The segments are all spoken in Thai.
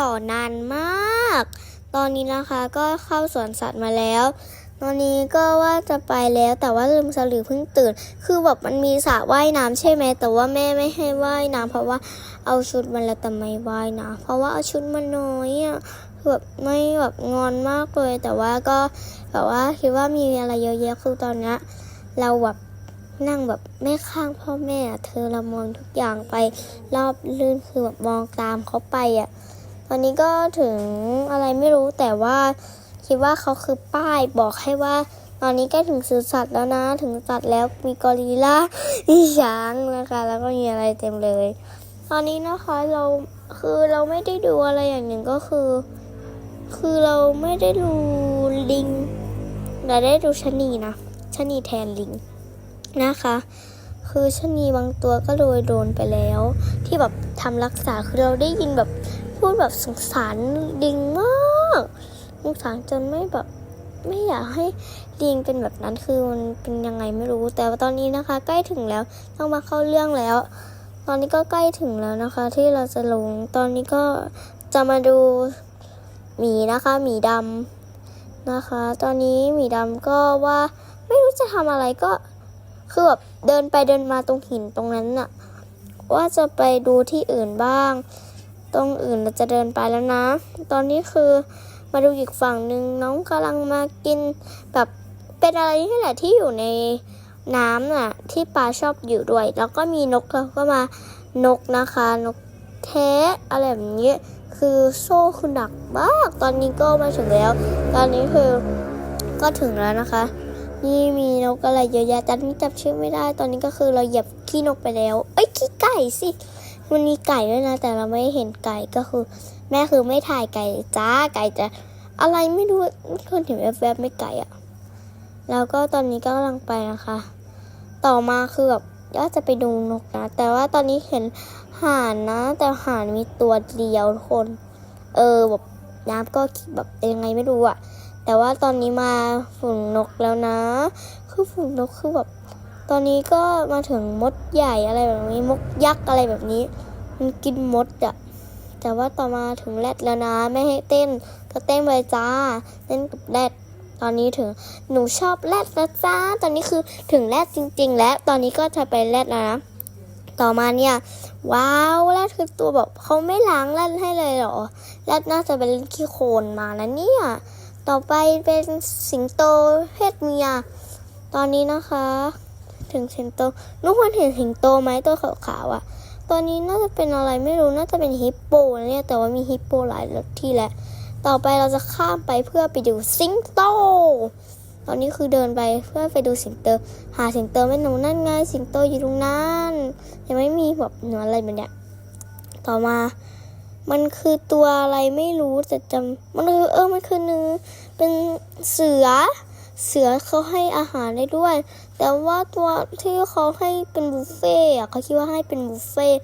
ต่อนานมาก ตอนนี้นะคะก็เข้าสวนสัตว์มาแล้ว ตอนนี้ก็ว่าจะไปแล้วแต่ว่าลืมสลือเพิ่งตื่น คือแบบมันมีสระว่ายน้ำใช่ไหมแต่ว่าแม่ไม่ให้ว่ายน้ำเพราะว่าเอาชุดมันแล้วแต่ไม่ว่ายน้ำเพราะว่าเอาชุดมันน้อยอะแบบไม่แบบงอนมากเลย แต่ว่าก็แบบว่าคิดว่ามีอะไรเยอะแยะคือตอนนี้เราแบบนั่งแบบไม่ข้างพ่อแม่เธอเรามองทุกอย่างไปรอบลื่นคือแบบมองตามเขาไปอะ ตอนนี้ก็ถึงอะไรไม่รู้แต่ว่าคิดว่าเขาคือป้ายบอกให้ว่า ตอนนี้ใกล้ถึงสวนสัตว์แล้วนะ ถึงสัตว์แล้วมีกอริลลามีช้างนะคะ แล้วก็มีอะไรเต็มเลย ตอนนี้นะคะเราคือเราไม่ได้ดูอะไรอย่างหนึ่งก็คือ คือเราไม่ได้ดูลิงเราได้ดูชะนีนะชะนีแทนลิงนะคะ คือชะนีบางตัวก็โดยโดนไปแล้ว ที่แบบทำรักษาคือเราได้ยินแบบ พูดแบบสงสารลิงมากสงสารจนไม่แบบไม่อยากให้ลิงเป็นแบบนั้นคือมันเป็นยังไงไม่รู้ แต่ว่าตอนนี้นะคะ ใกล้ถึงแล้วต้องมาเข้าเรื่องแล้ว ตอนนี้ก็ใกล้ถึงแล้วนะคะ ที่เราจะลงตอนนี้ก็จะมาดูหมีนะคะหมีดำนะคะ ตอนนี้หมีดำก็ว่าไม่รู้จะทำอะไรก็คือแบบเดินไปเดินมาตรงหินตรงนั้นน่ะว่าจะไปดูที่อื่นบ้าง ตรงอื่นเราจะเดินไปแล้วนะ ตอนนี้คือมาดูอีกฝั่งหนึ่งน้องกำลังมากินแบบเป็นอะไรนี่แหละที่อยู่ในน้ำน่ะที่ปลาชอบอยู่ด้วย แล้วก็มีนกแล้วก็มานกนะคะ นกแท้อะไรแบบนี้คือโซ่คือหนักมากตอนนี้ก็มาถึงแล้ว ตอนนี้คือก็ถึงแล้วนะคะ นี่มีนกอะไรเยอะแยะแต่นี่จำชื่อไม่ได้ ตอนนี้ก็คือเราเหยียบขี้นกไปแล้ว เอ้ยขี้ไก่สิ มันมีไก่ด้วยนะ แต่เราไม่เห็นไก่ก็คือ แม่คือไม่ถ่ายไก่จ้าไก่จะอะไรไม่รู้คนเห็นแวบๆไม่ไก่อะแล้วก็ตอนนี้ก็กำลังไปนะคะ ต่อมาคือแบบว่าจะไปดูนกนะ แต่ว่าตอนนี้เห็นห่านนะ แต่ห่านมีตัวเดียวทุกคน เออแบบน้ำก็แบบยังไงไม่รู้อะแต่ว่าตอนนี้มาฝูงนกแล้วนะ คือฝูงนกคือแบบ ตอนนี้ก็มาถึงมดใหญ่อะไรแบบนี้ มดยักษ์อะไรแบบนี้ มันกินมดอะแต่ว่าต่อมาถึงแรดแล้วนะ ไม่ให้เต้น ก็เต้นไปจ้าเต้นกับแรดตอนนี้ถึงหนูชอบแรดนะจ้าตอนนี้คือถึงแรดจริง ๆ แล้วตอนนี้ก็จะไปแรดแล้วนะต่อมาเนี่ย ว้าวแรดคือตัวแบบเขาไม่ล้างแรดให้เลยเหรอแรดน่าจะเป็นขี้โคลนมานะเนี่ยต่อไปเป็นสิงโตเพศเมียตอนนี้นะคะ ถึงสิงโตนุกคนเห็นสิงโตไหมตัวขาวๆอะ ตอนนี้น่าจะเป็นอะไรไม่รู้ น่าจะเป็นฮิปโปเนี่ย แต่ว่ามีฮิปโปหลายที่แหละ ต่อไปเราจะข้ามไปเพื่อไปดูสิงโต ตอนนี้คือเดินไปเพื่อไปดูสิงโต หาสิงโตไม่หนูนั่นไง สิงโตอยู่ตรงนั้นยังไม่มีแบบหนูอะไรแบบเนี้ย ต่อมา มันคือตัวอะไรไม่รู้แต่จำมันคือเออ มันคือเนื้อเป็นเสือ เสือเขาให้อาหารได้ด้วย แต่ว่าตัวที่เขาให้เป็นบุฟเฟ่ต์อะเขาคิดว่าให้เป็นบุฟเฟ่ต์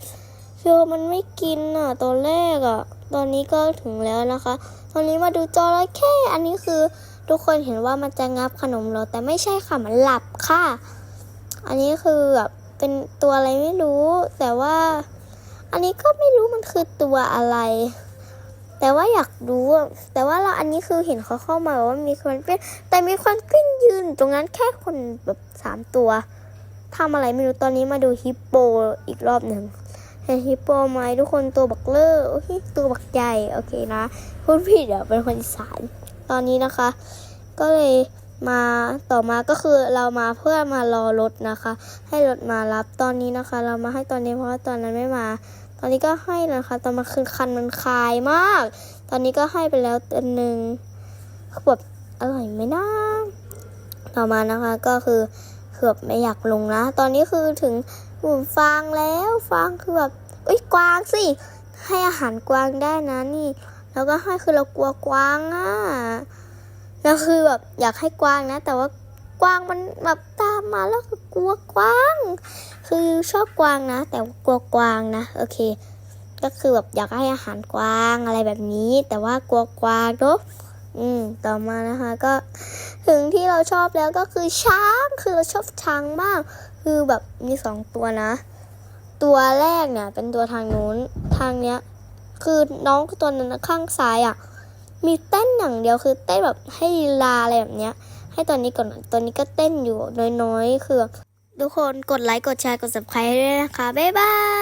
เชื่อมันไม่กินอะตอนแรกอะตอนนี้ก็ถึงแล้วนะคะ ตอนนี้มาดูจระเข้อันนี้คือทุกคนเห็นว่ามันจะงับขนมเราแต่ไม่ใช่ค่ะมันหลับค่ะ อันนี้คือแบบเป็นตัวอะไรไม่รู้ แต่ว่า อันนี้ก็ไม่รู้มันคือตัวอะไร แต่ว่าอยากรู้แต่ว่าเราอันนี้คือเห็นเขาเข้ามาบอกว่ามีคนเป็นแต่มีคนขึ้นยืน ตรงนั้นแค่คนแบบสามตัวทำอะไรไม่รู้ตอนนี้มาดูฮิปโปอีกรอบหนึ่งเห็นฮิปโปไหมทุกคนตัวบักเลอร์โอเคตัวบักใหญ่โอเคนะพูดผิดเดี๋ยวเป็นคนอีสานตอนนี้นะคะ ก็เลยมาต่อมาก็คือเรามาเพื่อมารอรถนะคะ ให้รถมารับตอนนี้นะคะ เรามาให้ตอนนี้เพราะว่าตอนนั้นไม่มา อนนี้ก็ให้นะคะตอนมาคือคันมันคายมาก ตอนนี้ก็ให้ไปแล้วตัวหนึ่งคือแบบอร่อยไหมนะต่อมานะคะก็คือคือแบบไม่อยากลงนะ ตอนนี้คือถึงหมูฟางแล้วฟางคือแบบเอ้ยกวางสิให้อาหารกวางได้นะนี่ แล้วก็ให้คือเรากลัวกวางอะแล้วคือแบบอยากให้กวางนะ แต่ว่า กวางมันแบบตามมาแล้วคือกลัวกวาง คือชอบกวางนะ แต่กลัวกวางนะ โอเค ก็คือแบบอยากให้อาหารกวางอะไรแบบนี้ แต่ว่ากลัวกวางเนอะอืมต่อมานะคะก็ถึงที่เราชอบแล้วก็คือช้างคือเราชอบช้างมาก คือแบบมีสองตัวนะ ตัวแรกเนี่ย เป็นตัวทางนู้นทางเนี้ย คือน้องตัวนั้นข้างซ้ายอะ มีเต้นอย่างเดียวคือเต้นแบบให้ลีลาอะไรแบบเนี้ย ให้ตอนนี้ก่อนตอนนี้ก็เต้นอยู่น้อยๆ คือ ทุกคนกดไลค์ กดแชร์ กด subscribe ให้ด้วยนะคะ บ๊ายบาย